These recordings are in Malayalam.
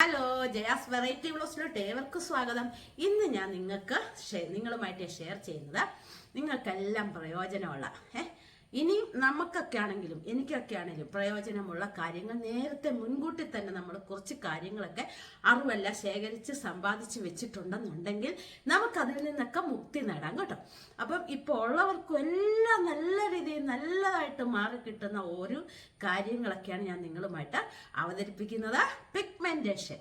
ഹലോ ജയാസ് വെറൈറ്റി വ്ലോസിലോട്ട് ഏവർക്കും സ്വാഗതം. ഇന്ന് ഞാൻ നിങ്ങൾക്ക് നിങ്ങളുമായിട്ട് ഷെയർ ചെയ്യുന്നത് നിങ്ങൾക്കെല്ലാം പ്രയോജനമുള്ള ഏ ഇനിയും നമുക്കൊക്കെ ആണെങ്കിലും എനിക്കൊക്കെ ആണെങ്കിലും പ്രയോജനമുള്ള കാര്യങ്ങൾ നേരത്തെ മുൻകൂട്ടി തന്നെ നമ്മൾ കുറച്ച് കാര്യങ്ങളൊക്കെ അറിവെല്ലാം ശേഖരിച്ച് സമ്പാദിച്ച് വെച്ചിട്ടുണ്ടെന്നുണ്ടെങ്കിൽ നമുക്കതിൽ നിന്നൊക്കെ മുക്തി നേടാം കേട്ടോ. അപ്പം ഇപ്പോൾ ഉള്ളവർക്കും എല്ലാം നല്ല രീതിയിൽ നല്ലതായിട്ട് മാറി കിട്ടുന്ന ഓരോ കാര്യങ്ങളൊക്കെയാണ് ഞാൻ നിങ്ങളുമായിട്ട് അവതരിപ്പിക്കുന്നത്. പിഗ്മെന്റേഷൻ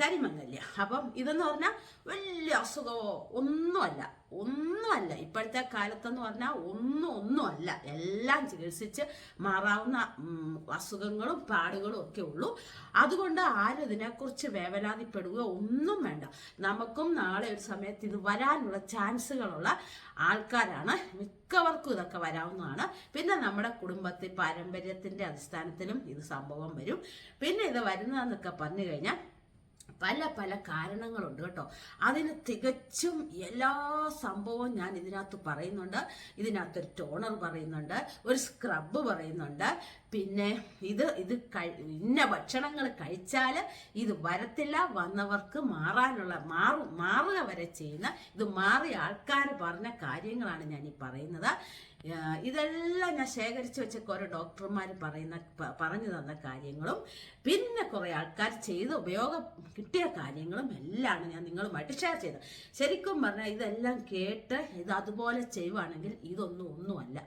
കരിമംഗല്യ അപ്പം ഇതെന്ന് പറഞ്ഞാൽ വലിയ അസുഖമോ ഒന്നുമല്ല ഒന്നുമല്ല. ഇപ്പോഴത്തെ കാലത്തെന്ന് പറഞ്ഞാൽ ഒന്നും ഒന്നുമല്ല. എല്ലാം ചികിത്സിച്ച് മാറാവുന്ന അസുഖങ്ങളും പാടുകളും ഒക്കെ ഉള്ളൂ. അതുകൊണ്ട് ആരും ഇതിനെക്കുറിച്ച് വേവലാതിപ്പെടുകയോ ഒന്നും വേണ്ട. നമുക്കും നാളെ ഒരു സമയത്ത് ഇത് വരാനുള്ള ചാൻസുകളുള്ള ആൾക്കാരാണ്. മിക്കവർക്കും ഇതൊക്കെ വരാവുന്നതാണ്. പിന്നെ നമ്മുടെ കുടുംബത്തിൽ പാരമ്പര്യത്തിന്റെ അടിസ്ഥാനത്തിലും ഇത് സംഭവം വരും. പിന്നെ ഇത് വരുന്നതെന്നൊക്കെ പറഞ്ഞു കഴിഞ്ഞാൽ പല പല കാരണങ്ങളുണ്ട് കേട്ടോ. അതിന് തികച്ചും എല്ലാ സംഭവവും ഞാൻ ഇതിനകത്ത് പറയുന്നുണ്ട്. ഇതിനകത്തൊരു ടോണർ പറയുന്നുണ്ട്. ഒരു സ്ക്രബ് പറയുന്നുണ്ട്. പിന്നെ ഇത് ഇത് ഇന്ന ഭക്ഷണങ്ങൾ കഴിച്ചാൽ ഇത് വരത്തില്ല വന്നവർക്ക് മാറാനുള്ള മാറും മാറുക വരെ ചെയ്യുന്ന ഇത് മാറിയ ആൾക്കാർ പറഞ്ഞ കാര്യങ്ങളാണ് ഞാൻ ഈ പറയുന്നത്. ഇതെല്ലാം ഞാൻ ശേഖരിച്ചു വെച്ച കുറെ ഡോക്ടർമാർ പറയുന്ന പറഞ്ഞു തന്ന കാര്യങ്ങളും പിന്നെ കുറേ ആൾക്കാർ ചെയ്ത് ഉപയോഗം കിട്ടിയ കാര്യങ്ങളും എല്ലാമാണ് ഞാൻ നിങ്ങളുമായിട്ട് ഷെയർ ചെയ്തത്. ശരിക്കും പറഞ്ഞാൽ ഇതെല്ലാം കേട്ട് ഇത് അതുപോലെ ചെയ്യുവാണെങ്കിൽ ഇതൊന്നും ഒന്നുമല്ല.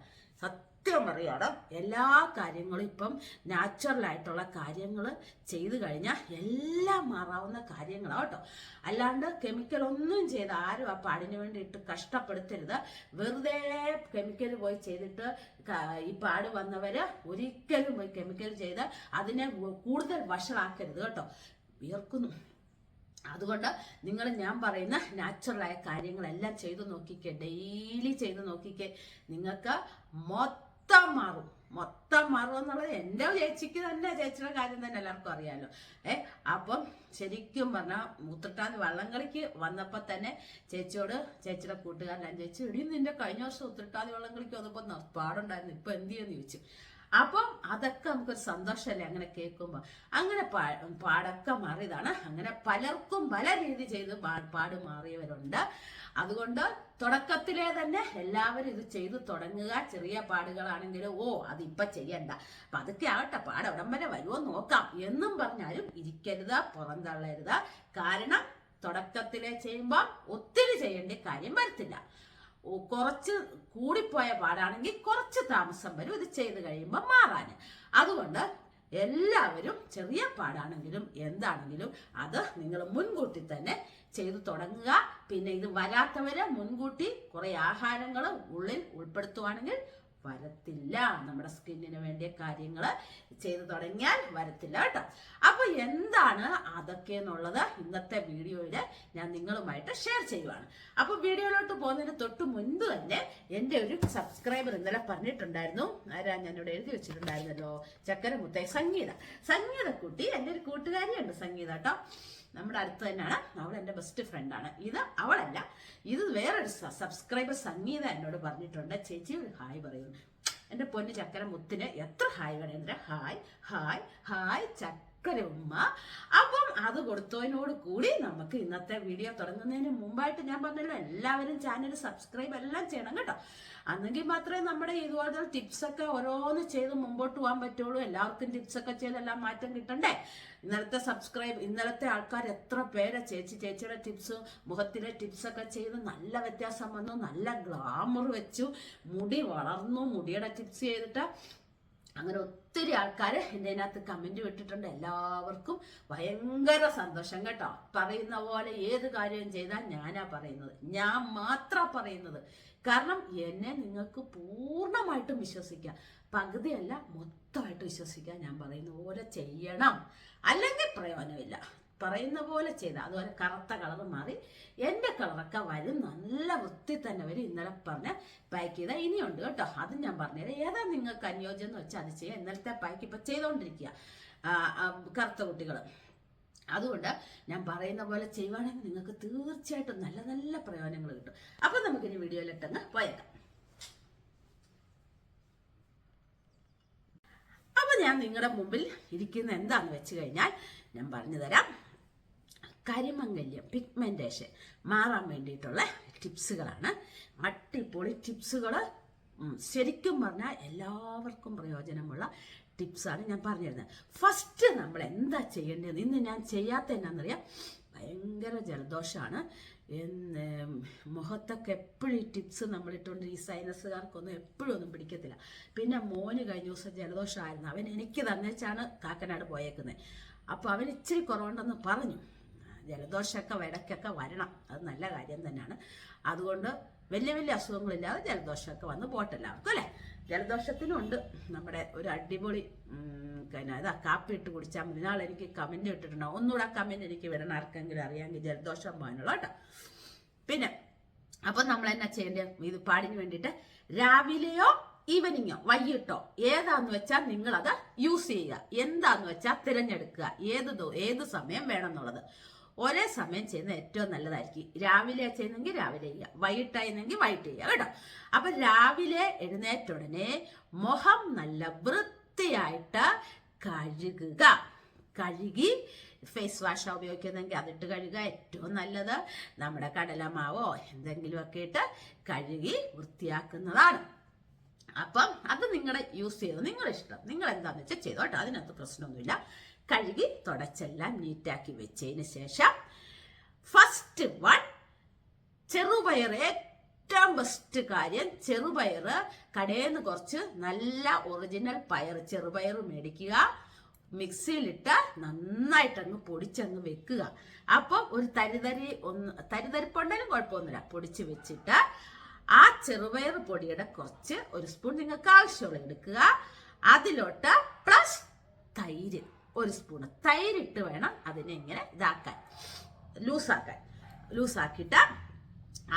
സത്യം പറയാടോ എല്ലാ കാര്യങ്ങളും ഇപ്പം നാച്ചുറലായിട്ടുള്ള കാര്യങ്ങൾ ചെയ്തു കഴിഞ്ഞാൽ എല്ലാം മാറാവുന്ന കാര്യങ്ങളാണ് കേട്ടോ. അല്ലാണ്ട് കെമിക്കൽ ഒന്നും ചെയ്ത് ആരും ആ പാടിന് വേണ്ടിയിട്ട് കഷ്ടപ്പെടുത്തരുത്. വെറുതെ കെമിക്കൽ പോയി ചെയ്തിട്ട് ഈ പാട് വന്നവർ ഒരിക്കലും പോയി കെമിക്കൽ ചെയ്ത് അതിനെ കൂടുതൽ വഷളാക്കരുത് കേട്ടോ. വിയർക്കുന്നു. അതുകൊണ്ട് നിങ്ങൾ ഞാൻ പറയുന്ന നാച്ചുറലായ കാര്യങ്ങളെല്ലാം ചെയ്തു നോക്കിക്കേ ഡെയിലി ചെയ്തു നോക്കിക്കേ. നിങ്ങൾക്ക് മൊത്തം മാറും. മൊത്തം മാറും എന്നുള്ളത് എന്റെ ചേച്ചിക്ക് തന്നെ ചേച്ചിയുടെ കാര്യം തന്നെ എല്ലാവർക്കും അറിയാലോ. ഏ അപ്പം ശരിക്കും പറഞ്ഞാൽ മുത്തിട്ടാന്ന് വള്ളംകളിക്ക് വന്നപ്പോൾ തന്നെ ചേച്ചിയോട് ചേച്ചിയുടെ കൂട്ടുകാരൻ ചേച്ചി ഇടിയും നിന്റെ കഴിഞ്ഞ വർഷം ഉത്തിട്ടാതി വള്ളംകളിക്ക് വന്നപ്പോൾ പാടുണ്ടായിരുന്നു ഇപ്പൊ എന്ത് ചെയ്യുന്നു ചോദിച്ചു. അപ്പം അതൊക്കെ നമുക്കൊരു സന്തോഷമല്ലേ അങ്ങനെ കേൾക്കുമ്പോൾ അങ്ങനെ പാടൊക്കെ മാറിയതാണ്. അങ്ങനെ പലർക്കും പല രീതി ചെയ്ത് പാട് മാറിയവരുണ്ട്. അതുകൊണ്ട് തുടക്കത്തിലെ തന്നെ എല്ലാവരും ഇത് ചെയ്ത് തുടങ്ങുക. ചെറിയ പാടുകളാണെങ്കിലും ഓ അത് ഇപ്പൊ ചെയ്യണ്ട. അപ്പൊ അതൊക്കെ ആവട്ടെ പാട് വരെ വരുമോ നോക്കാം. എന്നും പറഞ്ഞാലും ഇരിക്കരുത് പുറന്തള്ളരുത് കാരണം തുടക്കത്തിലെ ചെയ്യുമ്പോൾ ഒത്തിരി ചെയ്യേണ്ട കാര്യം വരത്തില്ല. കുറച്ച് കൂടിപ്പോയ പാടാണെങ്കിൽ കുറച്ച് താമസം വരും. ഇത് ചെയ്ത് കഴിയുമ്പോൾ മാറാൻ. അതുകൊണ്ട് എല്ലാവരും ചെറിയ പാടാണെങ്കിലും എന്താണെങ്കിലും അത് നിങ്ങൾ മുൻകൂട്ടി തന്നെ ചെയ്തു തുടങ്ങുക. പിന്നെ ഇത് വരാത്തവരെ മുൻകൂട്ടി കുറെ ആഹാരങ്ങൾ ഉള്ളിൽ ഉൾപ്പെടുത്തുവാണെങ്കിൽ വരത്തില്ല. നമ്മുടെ സ്കിന്നിന് വേണ്ടിയ കാര്യങ്ങൾ ചെയ്തു തുടങ്ങിയാൽ വരത്തില്ല കേട്ടോ. അപ്പൊ എന്താണ് അതൊക്കെ എന്നുള്ളത് ഇന്നത്തെ വീഡിയോയിൽ ഞാൻ നിങ്ങളുമായിട്ട് ഷെയർ ചെയ്യുവാണ്. അപ്പോൾ വീഡിയോയിലോട്ട് പോകുന്നതിന് തൊട്ട് മുൻപ് തന്നെ എന്റെ ഒരു സബ്സ്ക്രൈബർ ഇന്നലെ പറഞ്ഞിട്ടുണ്ടായിരുന്നു. ആരാ? ഞാൻ ഇവിടെ എഴുതി വെച്ചിട്ടുണ്ടായിരുന്നല്ലോ. ചക്കരമുത്തേ സംഗീത. സംഗീത കുട്ടി എന്റെ ഒരു കൂട്ടുകാരിയുണ്ട് സംഗീത കേട്ടോ. നമ്മുടെ അടുത്ത് തന്നെയാണ്. അവൾ എന്റെ ബെസ്റ്റ് ഫ്രണ്ടാണ് ഇത് അവളല്ല. ഇത് വേറൊരു സബ്സ്ക്രൈബർ സംഗീത എന്നോട് പറഞ്ഞിട്ടുണ്ട്. ചേച്ചി ഒരു ഹായ് പറയുന്നു എന്റെ പൊന്ന് ചക്കര മുത്തിന് എത്ര ഹായ് വേണേന്ദ്ര ഹായ് ഹായ് ഹായ് ചക്കര ഉമ്മ. അപ്പം അത് കൊടുത്തതിനോട് കൂടി നമുക്ക് ഇന്നത്തെ വീഡിയോ തുടങ്ങുന്നതിന് മുമ്പായിട്ട് ഞാൻ പറഞ്ഞല്ലോ എല്ലാവരും ചാനൽ സബ്സ്ക്രൈബ് എല്ലാം ചെയ്യണം കേട്ടോ. അന്നെങ്കിൽ മാത്രമേ നമ്മുടെ ഇതുപോലത്തെ ടിപ്സ് ഒക്കെ ഓരോന്ന് ചെയ്ത് മുമ്പോട്ട് പോകാൻ പറ്റുള്ളൂ. എല്ലാവർക്കും ടിപ്സ് ഒക്കെ ചെയ്ത് എല്ലാം മാറ്റം കിട്ടണ്ടേ? ഇന്നലത്തെ സബ്സ്ക്രൈബ് ഇന്നലത്തെ ആൾക്കാർ എത്ര പേരെ ചേച്ചി ചേച്ചിയുടെ ടിപ്സ് മുഖത്തിലെ ടിപ്സ് ഒക്കെ ചെയ്ത് നല്ല വ്യത്യാസം വന്നു നല്ല ഗ്ലാമർ വെച്ചു മുടി വളർന്നു മുടിയുടെ ടിപ്സ് ചെയ്തിട്ട് അങ്ങനെ ഒത്തിരി ആൾക്കാർ എന്റെ അതിനകത്ത് കമന്റ് വിട്ടിട്ടുണ്ട് എല്ലാവർക്കും ഭയങ്കര സന്തോഷം കേട്ടോ. പറയുന്ന പോലെ ഏത് കാര്യവും ചെയ്താൽ ഞാനാ പറയുന്നത്. ഞാൻ മാത്രമാണ് പറയുന്നത്. കാരണം എന്നെ നിങ്ങൾക്ക് പൂർണമായിട്ടും വിശ്വസിക്കാം. പകുതിയല്ല മൊത്തമായിട്ട് വിശ്വസിക്കാം ഞാൻ പറയുന്ന പോലെ ചെയ്യണം. അല്ലെങ്കിൽ പ്രയോജനമില്ല. പറയുന്ന പോലെ ചെയ്ത. അതുപോലെ കറുത്ത കളർ മാറി. എന്റെ കളറൊക്കെ വരും. നല്ല വൃത്തി തന്നെ വരും. ഇന്നലെ പറഞ്ഞ പാക്ക് ചെയ്ത. ഇനിയുണ്ട് കേട്ടോ. അത് ഞാൻ പറഞ്ഞുതരാം. ഏതാ നിങ്ങൾക്ക് അനുയോജ്യം എന്ന് വെച്ചാൽ അത് ചെയ്യാം. ഇന്നലത്തെ പാക്ക് ഇപ്പം ചെയ്തുകൊണ്ടിരിക്കുക കറുത്ത കുട്ടികൾ അതുകൊണ്ട് ഞാൻ പറയുന്ന പോലെ ചെയ്യുവാണെങ്കിൽ നിങ്ങൾക്ക് തീർച്ചയായിട്ടും നല്ല നല്ല പ്രയോജനങ്ങൾ കിട്ടും. അപ്പം നമുക്കിനി വീഡിയോയിലിട്ടങ്ങ് പോയേക്കാം. അപ്പൊ ഞാൻ നിങ്ങളുടെ മുമ്പിൽ ഇരിക്കുന്ന എന്താന്ന് വെച്ച് കഴിഞ്ഞാൽ ഞാൻ പറഞ്ഞു തരാം കരിമംഗല്യം പിഗ്മെന്റേഷൻ മാറാൻ വേണ്ടിയിട്ടുള്ള ടിപ്സുകളാണ്. അട്ടിപ്പൊളി ടിപ്സുകൾ ശരിക്കും പറഞ്ഞാൽ എല്ലാവർക്കും പ്രയോജനമുള്ള ടിപ്സാണ് ഞാൻ പറഞ്ഞിരുന്നത്. ഫസ്റ്റ് നമ്മൾ എന്താ ചെയ്യേണ്ടത്? ഇന്ന് ഞാൻ ചെയ്യാത്ത എന്നാന്നറിയാം? ഭയങ്കര ജലദോഷമാണ് മുഖത്തൊക്കെ എപ്പോഴും ഈ ടിപ്സ് നമ്മളിട്ടുണ്ട് ഈ സൈനസുകാർക്കൊന്നും എപ്പോഴും ഒന്നും പിടിക്കത്തില്ല. പിന്നെ മോന് കഴിഞ്ഞ ദിവസം ജലദോഷമായിരുന്നു അവൻ എനിക്ക് തന്നേച്ചാണ് കാക്കനാട് പോയേക്കുന്നത്. അപ്പോൾ അവൻ ഇച്ചിരി കുറവുണ്ടെന്ന് പറഞ്ഞു. ജലദോഷമൊക്കെ ഇടയ്ക്കൊക്കെ വരണം. അത് നല്ല കാര്യം തന്നെയാണ്. അതുകൊണ്ട് വലിയ വലിയ അസുഖങ്ങളില്ലാതെ ജലദോഷമൊക്കെ വന്ന് പോട്ടെല്ലാവർക്കും അല്ലേ? ജലദോഷത്തിനുണ്ട്. നമ്മുടെ ഒരു അടിപൊളി പിന്നെ ഇതാ കാപ്പി ഇട്ട് കുടിച്ചാൽ മതി. നാളെ എനിക്ക് കമന്റ് ഇട്ടിട്ടുണ്ടോ ഒന്നുകൂടെ കമന്റ് എനിക്ക് വിടണം ആർക്കെങ്കിലും അറിയാമെങ്കിൽ ജലദോഷം പോകാനുള്ള കേട്ടോ. പിന്നെ അപ്പൊ നമ്മൾ എന്നാ ചെയ്യേണ്ടത് ഇത് പാടിന് വേണ്ടിയിട്ട് രാവിലെയോ ഈവനിങ്ങോ വൈകിട്ടോ ഏതാന്ന് വെച്ചാൽ നിങ്ങളത് അത് യൂസ് ചെയ്യുക. എന്താന്ന് വെച്ചാൽ തിരഞ്ഞെടുക്കുക. ഏത് ഏത് സമയം വേണം എന്നുള്ളത് ഒരേ സമയം ചെയ്യുന്നത് ഏറ്റവും നല്ലതായിരിക്കും. രാവിലെ ചെയ്യുന്നെങ്കിൽ രാവിലെ ചെയ്യുക. വൈകിട്ടായിരുന്നെങ്കിൽ വൈകിട്ട് ചെയ്യുക കേട്ടോ. അപ്പൊ രാവിലെ എഴുന്നേറ്റ ഉടനെ മുഖം നല്ല വൃത്തിയായിട്ട് കഴുകുക. കഴുകി ഫേസ് വാഷ് ഉപയോഗിക്കുന്നെങ്കിൽ അതിട്ട് കഴുകുക ഏറ്റവും നല്ലത്. നമ്മുടെ കടലമാവോ എന്തെങ്കിലുമൊക്കെ ഇട്ട് കഴുകി വൃത്തിയാക്കുന്നതാണ്. അപ്പം അത് നിങ്ങളുടെ യൂസ് ചെയ്ത് നിങ്ങളുടെ ഇഷ്ടം. നിങ്ങൾ എന്താണെന്ന് വെച്ചാൽ ചെയ്തോട്ടോ അതിനകത്ത് പ്രശ്നമൊന്നുമില്ല. കഴുകി തുടച്ചെല്ലാം നീറ്റാക്കി വെച്ചതിന് ശേഷം ഫസ്റ്റ് വൺ ചെറുപയർ ഏറ്റവും ബെസ്റ്റ് കാര്യം ചെറുപയർ കടയിൽ നിന്ന് കുറച്ച് നല്ല ഒറിജിനൽ പയർ ചെറുപയർ മേടിക്കുക. മിക്സിയിലിട്ട് നന്നായിട്ടങ്ങ് പൊടിച്ചങ്ങ് വെക്കുക. അപ്പോൾ ഒരു തരിതരി ഒന്ന് തരിതരിപ്പുണ്ടെങ്കിലും കുഴപ്പമൊന്നുമില്ല. പൊടിച്ച് വെച്ചിട്ട് ആ ചെറുപയർ പൊടിയുടെ കുറച്ച് ഒരു സ്പൂൺ നിങ്ങൾക്ക് ആവശ്യമുള്ള എടുക്കുക. അതിലോട്ട് പ്ലസ് തൈര്. ഒരു സ്പൂൺ തൈരിട്ട് വേണം അതിനെ ഇങ്ങനെ ഇതാക്കാൻ. ലൂസാക്കാൻ. ലൂസാക്കിയിട്ട്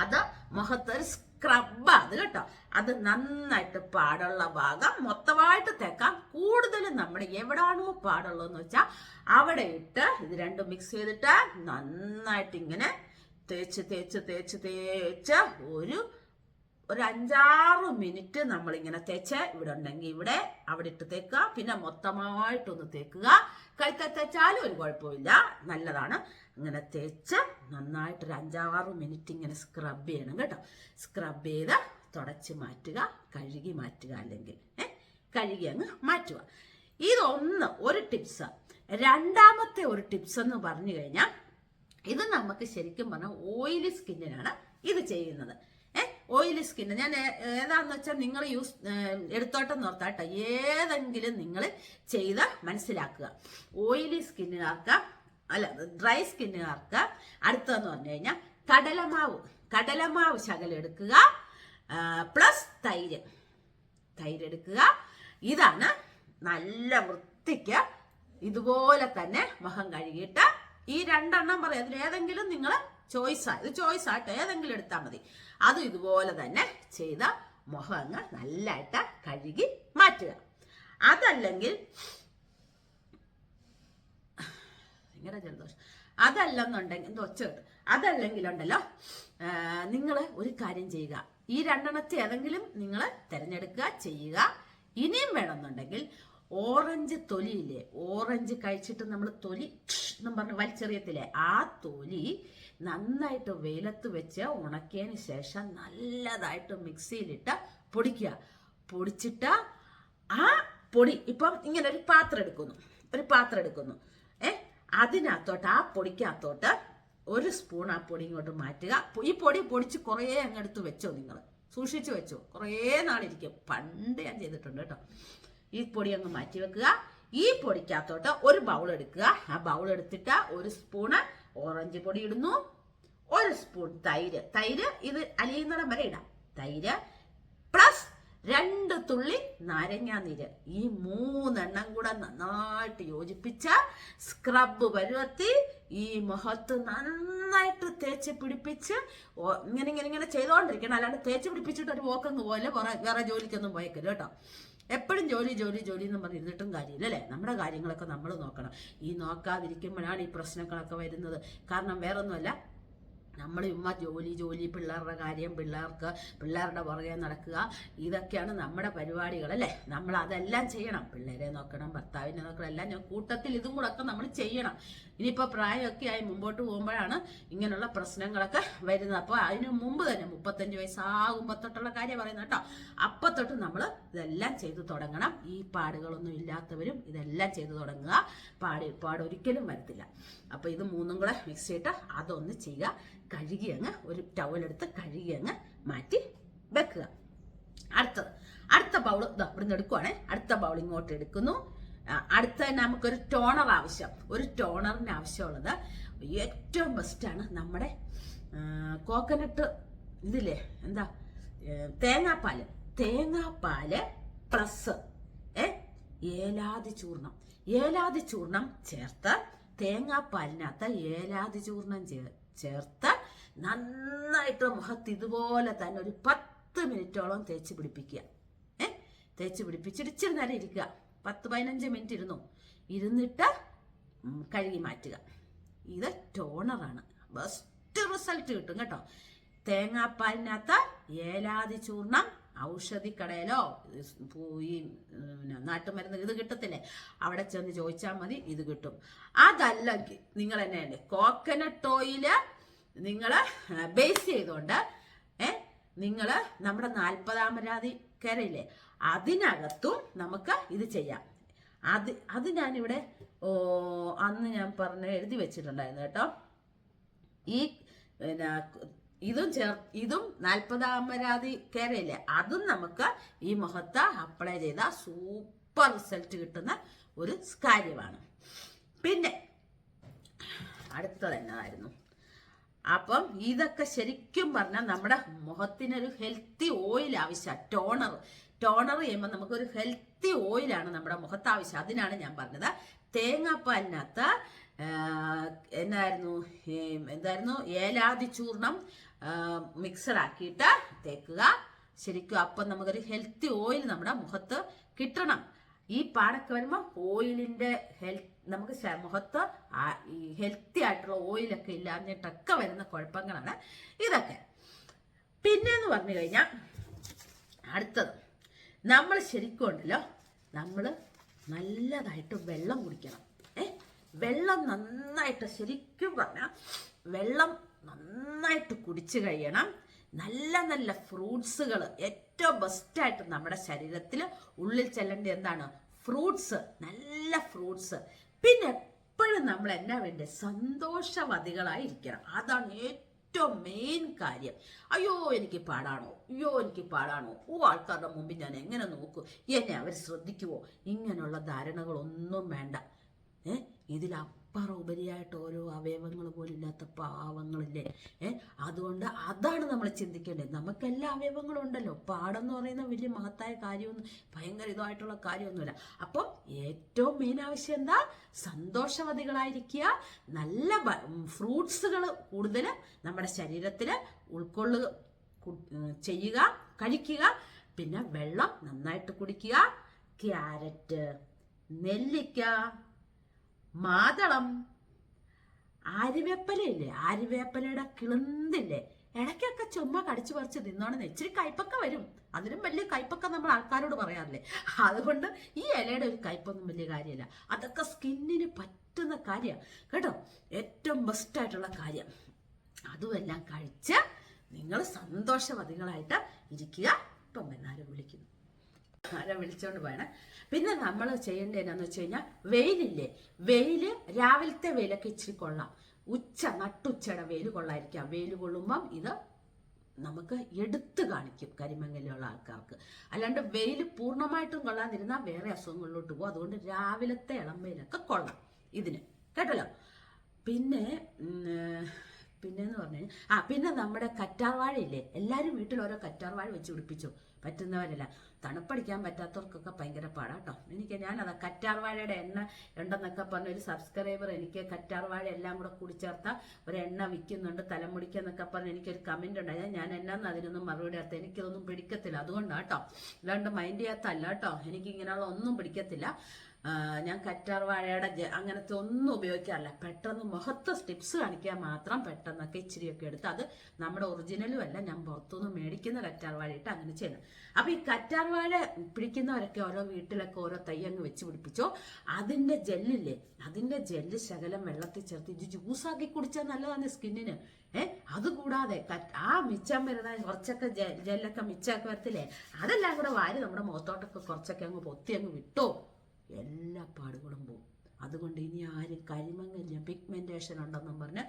അത് മുഖത്തൊരു സ്ക്രബ് അത് കേട്ടോ. അത് നന്നായിട്ട് പാടുള്ള ഭാഗം മൊത്തമായിട്ട് തേക്കാം. കൂടുതലും നമ്മുടെ എവിടാണോ പാടുള്ളതെന്ന് വെച്ചാൽ അവിടെ ഇട്ട് ഇത് രണ്ടും മിക്സ് ചെയ്തിട്ട് നന്നായിട്ട് ഇങ്ങനെ തേച്ച് തേച്ച് തേച്ച് തേച്ച് ഒരു ഒരു അഞ്ചാറ് മിനിറ്റ് നമ്മളിങ്ങനെ തേച്ച് ഇവിടെ ഉണ്ടെങ്കിൽ ഇവിടെ അവിടെ ഇട്ട് തേക്കുക. പിന്നെ മൊത്തമായിട്ടൊന്ന് തേക്കുക. കഴുത്ത തേച്ചാലും ഒരു കുഴപ്പമില്ല. നല്ലതാണ്. ഇങ്ങനെ തേച്ച് നന്നായിട്ട് ഒരു അഞ്ചാറ് മിനിറ്റ് ഇങ്ങനെ സ്ക്രബ് ചെയ്യണം കേട്ടോ. സ്ക്രബ് ചെയ്ത് തുടച്ച് മാറ്റുക കഴുകി മാറ്റുക അല്ലെങ്കിൽ കഴുകി അങ്ങ് മാറ്റുക. ഇതൊന്ന് ഒരു ടിപ്സ് രണ്ടാമത്തെ ഒരു ടിപ്സ് എന്ന് പറഞ്ഞു കഴിഞ്ഞാൽ ഇത് നമുക്ക് ശരിക്കും പറഞ്ഞാൽ ഓയിലി സ്കിന്നിനാണ് ഇത് ചെയ്യുന്നത്. ഓയിലി സ്കിന്ന് ഞാൻ ഏതാന്ന് വെച്ചാൽ നിങ്ങൾ യൂസ് എടുത്തോട്ടം ഓർത്താട്ടോ ഏതെങ്കിലും നിങ്ങൾ ചെയ്ത് മനസ്സിലാക്കുക. ഓയിലി സ്കിന്നുകാർക്ക് അല്ല ഡ്രൈ സ്കിന്നുകാർക്ക് അടുത്തതെന്ന് പറഞ്ഞു കഴിഞ്ഞാൽ കടലമാവ്. കടലമാവ് ശകലം എടുക്കുക. പ്ലസ് തൈര്. തൈര് എടുക്കുക. ഇതാണ് നല്ല വൃത്തിക്ക് ഇതുപോലെ തന്നെ മുഖം കഴുകിയിട്ട് ഈ രണ്ടെണ്ണം പറയാം. അതിലേതെങ്കിലും നിങ്ങൾ ചോയ്സ് ഇത് ചോയ്സ് ആയിട്ട് ഏതെങ്കിലും എടുത്താൽ മതി. അതും ഇതുപോലെ തന്നെ ചെയ്ത മുഖങ്ങൾ നല്ലതായിട്ട് കഴുകി മാറ്റുക. അതല്ലെങ്കിൽ ഭയങ്കര ജലദോഷം. അതല്ലെന്നുണ്ടെങ്കിൽ ഒച്ച അതല്ലെങ്കിൽ ഉണ്ടല്ലോ നിങ്ങൾ ഒരു കാര്യം ചെയ്യുക. ഈ രണ്ടെണ്ണത്തെ ഏതെങ്കിലും നിങ്ങൾ തിരഞ്ഞെടുക്കുക ചെയ്യുക. ഇനിയും വേണമെന്നുണ്ടെങ്കിൽ ഓറഞ്ച് തൊലിയില്ലേ? ഓറഞ്ച് കഴിച്ചിട്ട് നമ്മൾ തൊലി എന്നും പറഞ്ഞ് വലിച്ചെറിയത്തില്ലേ? ആ തൊലി നന്നായിട്ട് വെയിലത്ത് വെച്ച് ഉണക്കിയതിന് ശേഷം നല്ലതായിട്ട് മിക്സിയിലിട്ട് പൊടിക്കുക. പൊടിച്ചിട്ട് ആ പൊടി ഇപ്പം ഇങ്ങനെ ഒരു പാത്രം എടുക്കുന്നു. ഒരു പാത്രം എടുക്കുന്നു. ഏ? അതിനകത്തോട്ട് ആ പൊടിക്കകത്തോട്ട് ഒരു സ്പൂൺ ആ പൊടി ഇങ്ങോട്ട് മാറ്റുക. ഈ പൊടി പൊടിച്ച് കുറേ അങ്ങെടുത്ത് വെച്ചോ നിങ്ങൾ സൂക്ഷിച്ചു വെച്ചോ. കുറേ നാളിരിക്കും. പണ്ട് ഞാൻ ചെയ്തിട്ടുണ്ട് കേട്ടോ. ഈ പൊടി അങ്ങ് മാറ്റി വെക്കുക. ഈ പൊടിക്കകത്തോട്ട് ഒരു ബൗൾ എടുക്കുക. ആ ബൗൾ എടുത്തിട്ട് ഒരു സ്പൂണ് ഓറഞ്ച് പൊടി ഇടുന്നു. ഒരു സ്പൂൺ തൈര്. തൈര് ഇത് അലിയുന്നിടം വരെ ഇടാം. തൈര് പ്ലസ് രണ്ട് തുള്ളി നാരങ്ങാ നീര്. ഈ മൂന്നെണ്ണം കൂടെ നന്നായിട്ട് യോജിപ്പിച്ച സ്ക്രബ് പരുവത്തി ഈ മുഖത്ത് നന്നായിട്ട് തേച്ച് പിടിപ്പിച്ച് ഇങ്ങനെ ഇങ്ങനെ ഇങ്ങനെ ചെയ്തുകൊണ്ടിരിക്കണം അല്ലാണ്ട് തേച്ച് പിടിപ്പിച്ചിട്ട് ഒരു പോക്കങ്ങ് പോലെ വേറെ വേറെ ജോലിക്കൊന്നും പോയേക്കരുത് കേട്ടോ. എപ്പോഴും ജോലി ജോലി ജോലി എന്ന് പറഞ്ഞിരുന്നിട്ടും കാര്യമില്ല അല്ലേ? നമ്മുടെ കാര്യങ്ങളൊക്കെ നമ്മൾ നോക്കണം. ഈ നോക്കാതിരിക്കുമ്പോഴാണ് ഈ പ്രശ്നങ്ങളൊക്കെ വരുന്നത്. കാരണം വേറൊന്നുമല്ല നമ്മൾ ഉമ്മ ജോലി ജോലി പിള്ളേരുടെ കാര്യം പിള്ളേർക്ക് പിള്ളേരുടെ പുറകെ നടക്കുക. ഇതൊക്കെയാണ് നമ്മുടെ പരിപാടികൾ അല്ലേ? നമ്മൾ അതെല്ലാം ചെയ്യണം. പിള്ളേരെ നോക്കണം ഭർത്താവിനെ നോക്കണം എല്ലാം ഞാൻ കൂട്ടത്തിൽ ഇതും കൂടെ ഒക്കെ നമ്മൾ ചെയ്യണം. ഇനിയിപ്പോൾ പ്രായമൊക്കെ ആയി മുമ്പോട്ട് പോകുമ്പോഴാണ് ഇങ്ങനെയുള്ള പ്രശ്നങ്ങളൊക്കെ വരുന്നത്. അപ്പോൾ അതിന് മുമ്പ് തന്നെ മുപ്പത്തഞ്ച് വയസ്സാകുമ്പോൾ തൊട്ടുള്ള കാര്യം പറയുന്നത് കേട്ടോ. അപ്പം തൊട്ട് നമ്മൾ ഇതെല്ലാം ചെയ്തു തുടങ്ങണം. ഈ പാടുകളൊന്നും ഇല്ലാത്തവരും ഇതെല്ലാം ചെയ്തു തുടങ്ങുക. പാടി പാട് ഒരിക്കലും വരത്തില്ല. അപ്പോൾ ഇത് മൂന്നും കൂടെ മിക്സ് ചെയ്തിട്ട് അതൊന്ന് ചെയ്യുക. കഴുകി അങ്ങ് ഒരു ടവലെടുത്ത് കഴുകി അങ്ങ് മാറ്റി വെക്കുക. അടുത്തത്. അടുത്ത ബൗൾ ഇതാ ഇവിടുന്ന് എടുക്കുവാണേ. അടുത്ത ബൗൾ ഇങ്ങോട്ട് എടുക്കുന്നു. അടുത്ത അടുത്ത നമുക്കൊരു ടോണർ ആവശ്യം. ഒരു ടോണറിന് ആവശ്യമുള്ളത് ഏറ്റവും ബെസ്റ്റാണ് നമ്മുടെ കോക്കനട്ട് ഇതില്ലേ? എന്താ? തേങ്ങാപ്പാൽ തേങ്ങാപ്പാൽ. പ്ലസ് ഏ ഏലാതി ചൂർണം ഏലാതി ചൂർണം ചേർത്ത് തേങ്ങാപ്പാലിനകത്ത് ഏലാതി ചൂർണം ചേർത്ത് നന്നായിട്ട് മുഖത്ത് ഇതുപോലെ തന്നെ ഒരു പത്ത് മിനിറ്റോളം തേച്ച് പിടിപ്പിക്കുക. ഏ? തേച്ച് പിടിപ്പിച്ചിട്ട് ഇച്ചിരി നേരം ഇരിക്കുക. പത്ത് പതിനഞ്ച് മിനിറ്റ് ഇരുന്നു. ഇരുന്നിട്ട് കഴുകി മാറ്റുക. ഇത് ടോണറാണ്. ബെസ്റ്റ് റിസൾട്ട് കിട്ടും കേട്ടോ. തേങ്ങാപ്പാലിനകത്ത് ഏലാതി ചൂർണം ഔഷധിക്കടയിലോ ഈ നാട്ടുമരുന്ന് ഇത് കിട്ടത്തില്ലേ? അവിടെ ചെന്ന് ചോദിച്ചാൽ മതി ഇത് കിട്ടും. അതല്ലെങ്കിൽ നിങ്ങൾ തന്നെ കോക്കനട്ട് ഓയിൽ നിങ്ങൾ ബേസ് ചെയ്തുകൊണ്ട് നിങ്ങൾ നമ്മുടെ നാൽപ്പതാമരാതി കരയില്ലേ അതിനകത്തും നമുക്ക് ഇത് ചെയ്യാം. അത് അത് ഞാനിവിടെ അന്ന് ഞാൻ പറഞ്ഞ എഴുതി വെച്ചിട്ടുണ്ടായിരുന്നു കേട്ടോ. ഈ പിന്നെ ഇതും ചേർ ഇതും നാൽപ്പതാമരാതി കയറിയില്ലേ അതും നമുക്ക് ഈ മുഖത്ത് അപ്ലൈ ചെയ്ത സൂപ്പർ റിസൾട്ട് കിട്ടുന്ന ഒരു കാര്യമാണ്. പിന്നെ അടുത്തത് എന്നതായിരുന്നു അപ്പം ഇതൊക്കെ ശരിക്കും പറഞ്ഞാൽ നമ്മുടെ മുഖത്തിനൊരു ഹെൽത്തി ഓയിൽ ആവശ്യമാണ് ടോണർ ടോണർ ചെയ്യുമ്പോൾ നമുക്കൊരു ഹെൽത്തി ഓയിലാണ് നമ്മുടെ മുഖത്ത് ആവശ്യം അതിനാണ് ഞാൻ പറഞ്ഞത്. തേങ്ങാപ്പാലിനകത്ത് എന്തായിരുന്നു എന്തായിരുന്നു ഏലാതി ചൂർണം മിക്സഡാക്കിയിട്ട് തേക്കുക. ശരിക്കും അപ്പം നമുക്കൊരു ഹെൽത്തി ഓയിൽ നമ്മുടെ മുഖത്ത് കിട്ടണം. ഈ പാടൊക്കെ വരുമ്പോൾ ഓയിലിന്റെ ഹെൽത്ത് നമുക്ക് മുഖത്ത് ഹെൽത്തി ആയിട്ടുള്ള ഓയിലൊക്കെ ഇല്ലാഞ്ഞിട്ടൊക്കെ വരുന്ന കുഴപ്പങ്ങളാണ്. ഇതൊക്കെ. പിന്നെ എന്ന് പറഞ്ഞു കഴിഞ്ഞാൽ അടുത്തത്. നമ്മൾ ശരിക്കും ഉണ്ടല്ലോ നമ്മൾ നല്ലതായിട്ട് വെള്ളം കുടിക്കണം. ഏ? വെള്ളം നന്നായിട്ട് ശരിക്കും പറഞ്ഞാൽ വെള്ളം നന്നായിട്ട് കുടിച്ചു കഴിയണം. നല്ല നല്ല ഫ്രൂട്ട്സുകൾ ഏറ്റവും ബെസ്റ്റായിട്ട് നമ്മുടെ ശരീരത്തിൽ ഉള്ളിൽ ചെല്ലേണ്ടത് എന്താണ്? ഫ്രൂട്ട്സ്. നല്ല ഫ്രൂട്ട്സ്. പിന്നെ എപ്പോഴും നമ്മൾ എന്നാ വേണ്ടേ? സന്തോഷവതികളായിരിക്കണം അതാണ് ഏറ്റവും മെയിൻ കാര്യം. അയ്യോ എനിക്ക് പാടാണോ? അയ്യോ എനിക്ക് പാടാണോ? ഓ ആൾക്കാരുടെ മുമ്പിൽ ഞാൻ എങ്ങനെ നോക്കൂ? എന്നെ അവർ ശ്രദ്ധിക്കുവോ? ഇങ്ങനെയുള്ള ധാരണകളൊന്നും വേണ്ട. ഏ? ഇതിലപ്പുറം ഉപരിയായിട്ട് ഓരോ അവയവങ്ങൾ പോലും ഇല്ലാത്ത പാവങ്ങളില്ലേ? ഏ? അതുകൊണ്ട് അതാണ് നമ്മൾ ചിന്തിക്കേണ്ടത്. നമുക്ക് എല്ലാ അവയവങ്ങളും ഉണ്ടല്ലോ. പാടെന്ന് പറയുന്ന വലിയ മഹത്തായ കാര്യമൊന്നും ഭയങ്കര ഇതായിട്ടുള്ള കാര്യമൊന്നുമില്ല. അപ്പോൾ ഏറ്റവും മെയിൻ ആവശ്യം എന്താ? സന്തോഷവതികളായിരിക്കുക. നല്ല ഫ്രൂട്ട്സുകൾ കൂടുതൽ നമ്മുടെ ശരീരത്തിൽ ഉൾക്കൊള്ളുക ചെയ്യുക കഴിക്കുക. പിന്നെ വെള്ളം നന്നായിട്ട് കുടിക്കുക. ക്യാരറ്റ് നെല്ലിക്ക മാതളം. ആര്യവേപ്പലയില്ലേ? ആര്യവേപ്പലയുടെ കിളന്തില്ലേ? ഇടയ്ക്കൊക്കെ ചുമ്മ കടിച്ചു പറിച്ച് തിന്നാണെന്ന് ഇച്ചിരി കയ്പൊക്കെ വരും. അതിലും വലിയ കയ്പൊക്കെ നമ്മൾ ആൾക്കാരോട് പറയാറില്ലേ? അതുകൊണ്ട് ഈ ഇലയുടെ ഒരു കയ്പൊന്നും വലിയ കാര്യമില്ല. അതൊക്കെ സ്കിന്നിന് പറ്റുന്ന കാര്യമാണ് കേട്ടോ? ഏറ്റവും ബെസ്റ്റ് ആയിട്ടുള്ള കാര്യം. അതുമെല്ലാം കഴിച്ച് നിങ്ങൾ സന്തോഷവതികളായിട്ട് ഇരിക്കുക. ഇപ്പം എന്നാലും വിളിക്കുന്നു. ആരെ വിളിച്ചോണ്ട് പോയണേ? പിന്നെ നമ്മൾ ചെയ്യേണ്ടത് എന്നാന്ന് വെച്ച് കഴിഞ്ഞാൽ വെയിലില്ലേ? വെയിൽ രാവിലത്തെ വെയിലൊക്കെ ഇച്ചിരി കൊള്ളാം. ഉച്ച നട്ടുച്ചയുടെ വെയിൽ കൊള്ളായിരിക്കാം. വെയിൽ കൊള്ളുമ്പം ഇത് നമുക്ക് എടുത്തു കാണിക്കും കരിമങ്ങലുള്ള ആൾക്കാർക്ക്. അല്ലാണ്ട് വെയിൽ പൂർണമായിട്ടും കൊള്ളാതിരുന്നാൽ വേറെ അസുഖങ്ങളിലോട്ട് പോകും. അതുകൊണ്ട് രാവിലത്തെ ഇളം വെയിലൊക്കെ കൊള്ളാം ഇതിന്. കേട്ടല്ലോ? പിന്നെ പിന്നെ എന്ന് പറഞ്ഞു ആ പിന്നെ നമ്മുടെ കറ്റാർവാഴയില്ലേ? എല്ലാവരും വീട്ടിൽ ഓരോ കറ്റാർവാഴ വെച്ച് പിടിപ്പിച്ചു. പറ്റുന്നവരല്ല. തണുപ്പടിക്കാൻ പറ്റാത്തവർക്കൊക്കെ ഭയങ്കര പാടാട്ടോ എനിക്ക് ഞാനത് കറ്റാർവാഴയുടെ എണ്ണ ഉണ്ടെന്നൊക്കെ പറഞ്ഞ ഒരു സബ്സ്ക്രൈബർ എനിക്ക് കറ്റാർവാഴ എല്ലാം കൂടെ കൂടി കൂടിച്ചേർത്ത ഒരു എണ്ണ വിൽക്കുന്നുണ്ട് തലമുടിക്കെന്നൊക്കെ പറഞ്ഞ് എനിക്കൊരു കമന്റ് ഉണ്ടായത് ഞാൻ എന്നാന്ന് അതിനൊന്നും മറുപടി അടുത്ത് എനിക്കിതൊന്നും പിടിക്കത്തില്ല. അതുകൊണ്ടാട്ടോ അല്ലാണ്ട് മൈൻഡ് ചെയ്യാത്തല്ല കേട്ടോ എനിക്കിങ്ങനെയുള്ള ഒന്നും പിടിക്കത്തില്ല. ഞാൻ കറ്റാർ വാഴയുടെ അങ്ങനത്തെ ഒന്നും ഉപയോഗിക്കാറില്ല. പെട്ടെന്ന് മുഖത്ത് സ്റ്റിപ്സ് കാണിക്കാൻ മാത്രം പെട്ടെന്നൊക്കെ ഇച്ചിരിയൊക്കെ എടുത്ത് അത് നമ്മുടെ ഒറിജിനലും അല്ല ഞാൻ പുറത്തുനിന്ന് മേടിക്കുന്ന കറ്റാർ വാഴ ഇട്ട് അങ്ങനെ ചെയ്യുന്നത് അപ്പൊ ഈ കറ്റാർ വാഴ പിടിക്കുന്നവരൊക്കെ ഓരോ വീട്ടിലൊക്കെ ഓരോ തൈ അങ്ങ് വെച്ച് പിടിപ്പിച്ചോ അതിന്റെ ജെല്ലില്ലേ അതിന്റെ ജെല്ല് ശകലം വെള്ളത്തിൽ ചേർത്ത് ഇത് ജ്യൂസാക്കി കുടിച്ചാൽ നല്ലതാണ് സ്കിന്നിന്. ഏഹ് അതുകൂടാതെ ആ മിച്ചം വരുന്ന കുറച്ചൊക്കെ ജെല്ലൊക്കെ മിച്ചമൊക്കെ വരത്തില്ലേ അതെല്ലാം കൂടെ വാരി നമ്മുടെ മുഖത്തോട്ടൊക്കെ കുറച്ചൊക്കെ അങ്ങ് പൊത്തി അങ്ങ് വിട്ടോ. എല്ലാ പാടുകളും പോകും അതുകൊണ്ട് ഇനി ആരും കരിമങ്ങല്യം പിഗ്മെന്റേഷൻ ഉണ്ടെന്നും പറഞ്ഞ്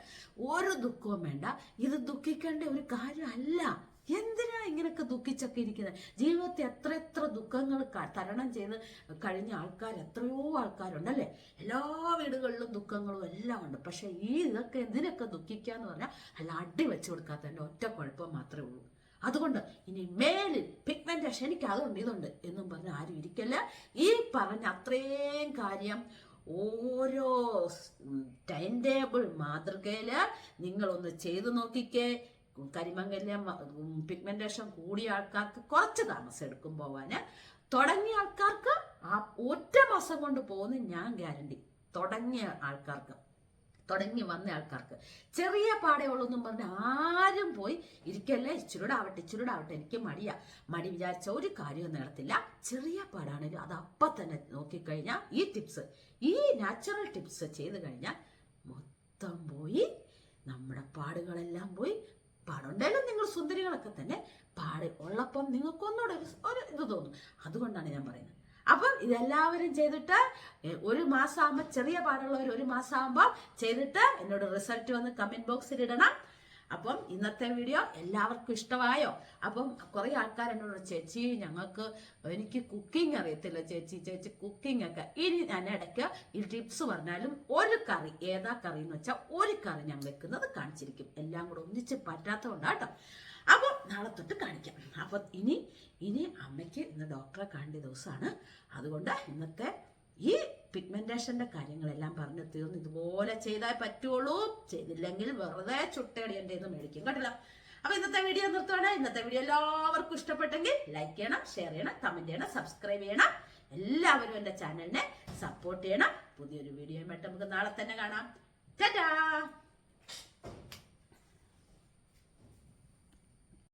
ഒരു ദുഃഖവും വേണ്ട. ഇത് ദുഃഖിക്കേണ്ട ഒരു കാര്യമല്ല. എന്തിനാ ഇങ്ങനെയൊക്കെ ദുഃഖിച്ചൊക്കെ ഇരിക്കുന്നത് ജീവിതത്തിൽ എത്ര എത്ര ദുഃഖങ്ങൾ തരണം ചെയ്ത് കഴിഞ്ഞ ആൾക്കാർ എത്രയോ ആൾക്കാരുണ്ട് അല്ലേ എല്ലാ വീടുകളിലും ദുഃഖങ്ങളും എല്ലാം ഉണ്ട്. പക്ഷെ ഈ ഇതൊക്കെ എന്തിനൊക്കെ ദുഃഖിക്കാന്ന് പറഞ്ഞാൽ അല്ല അടി വെച്ച് കൊടുക്കാത്തതിന്റെ ഒറ്റ കുഴപ്പം മാത്രമേ ഉള്ളൂ. അതുകൊണ്ട് ഇനി മേലിൽ പിഗ്മെന്റേഷൻ എനിക്ക് അതുണ്ട് ഇതുണ്ട് എന്നും പറഞ്ഞ് ആരും ഇരിക്കല്ല. ഈ പറഞ്ഞ അത്രയും കാര്യം ഓരോ ടൈം ടേബിൾ മാതൃകയിൽ നിങ്ങളൊന്ന് ചെയ്തു നോക്കിക്കേ. കരിമംഗല്യം പിഗ്മെന്റേഷൻ കൂടിയ ആൾക്കാർക്ക് കുറച്ച് താമസം എടുക്കും പോവാന്. തുടങ്ങിയ ആൾക്കാർക്ക് ആ ഒറ്റ മാസം കൊണ്ട് പോകുന്ന ഞാൻ ഗ്യാരണ്ടി തുടങ്ങിയ ആൾക്കാർക്ക്. തുടങ്ങി വന്ന ആൾക്കാർക്ക്. ചെറിയ പാടേ ഉള്ളൂന്നും പറഞ്ഞ് ആരും പോയി ഇരിക്കല്ലേ? ചുരുടാവട്ടെ ചുരുടാവട്ടെ എനിക്ക് മടിയാ. മടി വിചാരിച്ച ഒരു കാര്യവും നടത്തില്ല. ചെറിയ പാടാണെങ്കിലും അത് അപ്പം തന്നെ നോക്കിക്കഴിഞ്ഞാൽ ഈ ടിപ്സ് ഈ നാച്ചുറൽ ടിപ്സ് ചെയ്ത് കഴിഞ്ഞാൽ മൊത്തം പോയി. നമ്മുടെ പാടുകളെല്ലാം പോയി. പാടുണ്ടായാലും നിങ്ങൾ സുന്ദരികളൊക്കെ തന്നെ പാട് ഉള്ളപ്പം നിങ്ങൾക്ക് ഒന്നുകൂടെ ഒരു ഒരു ഇത് തോന്നും. അതുകൊണ്ടാണ് ഞാൻ പറയുന്നത്. അപ്പം ഇതെല്ലാവരും ചെയ്തിട്ട് ഒരു മാസം ആകുമ്പോൾ ചെറിയ പാടുള്ളവർ ഒരു മാസം ആകുമ്പോൾ ചെയ്തിട്ട് എന്നോട് റിസൾട്ട് വന്ന് കമന്റ് ബോക്സിൽ ഇടണം. അപ്പം ഇന്നത്തെ വീഡിയോ എല്ലാവർക്കും ഇഷ്ടമായോ? അപ്പം കുറേ ആൾക്കാർ എന്നോട് ചേച്ചി ഞങ്ങൾക്ക് എനിക്ക് കുക്കിംഗ് അറിയത്തില്ല ചേച്ചി ചേച്ചി കുക്കിംഗ് ഒക്കെ. ഇനി ഞാൻ ഇടയ്ക്ക് ഈ ടിപ്സ് പറഞ്ഞാലും ഒരു കറി ഏതാ കറി എന്ന് വെച്ചാൽ ഒരു കറി ഞാൻ വെക്കുന്നത് കാണിച്ചിരിക്കും. എല്ലാം കൂടെ ഒന്നിച്ച് പറ്റാത്തതുകൊണ്ടാട്ടോ അപ്പോൾ നാളെ തൊട്ട് കാണിക്കാം. അപ്പം ഇനി ഇനി അമ്മയ്ക്ക് ഇന്ന് ഡോക്ടറെ കാണേണ്ട ദിവസമാണ് അതുകൊണ്ട് ഇന്നത്തെ ഈ പിഗ്മെന്റേഷന്റെ കാര്യങ്ങളെല്ലാം പറഞ്ഞു തീർന്ന് ഇതുപോലെ ചെയ്താൽ പറ്റുള്ളൂ. ചെയ്തില്ലെങ്കിൽ വെറുതെ ചുട്ടേടിയന്റെ മേടിക്കും. കേട്ടില്ല അപ്പൊ ഇന്നത്തെ വീഡിയോ നിർത്തുവാണ്. ഇന്നത്തെ വീഡിയോ എല്ലാവർക്കും ഇഷ്ടപ്പെട്ടെങ്കിൽ ലൈക്ക് ചെയ്യണം ഷെയർ ചെയ്യണം കമന്റ് ചെയ്യണം സബ്സ്ക്രൈബ് ചെയ്യണം. എല്ലാവരും എന്റെ ചാനലിനെ സപ്പോർട്ട് ചെയ്യണം. പുതിയൊരു വീഡിയോയുമായിട്ട് നമുക്ക് നാളെ തന്നെ കാണാം. ടാറ്റാ